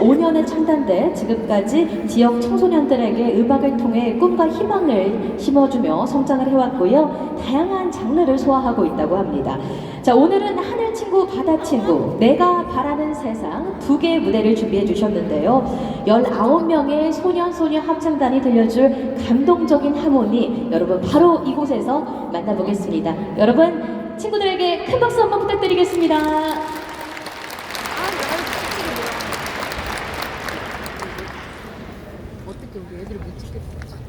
2015년에 창단돼 지금까지 지역 청소년들에게 음악을 통해 꿈과 희망을 심어주며 성장을 해왔고요. 다양한 장르를 소화하고 있다고 합니다. 자, 오늘은 하늘 친구, 바다 친구, 내가 바라는 세상 두 개의 무대를 준비해 주셨는데요. 19명의 소년, 소녀 합창단이 들려줄 감동적인 하모니 여러분 바로 이곳에서 만나보겠습니다. 여러분 친구들에게 큰 박수 한번 부탁드리겠습니다. difference.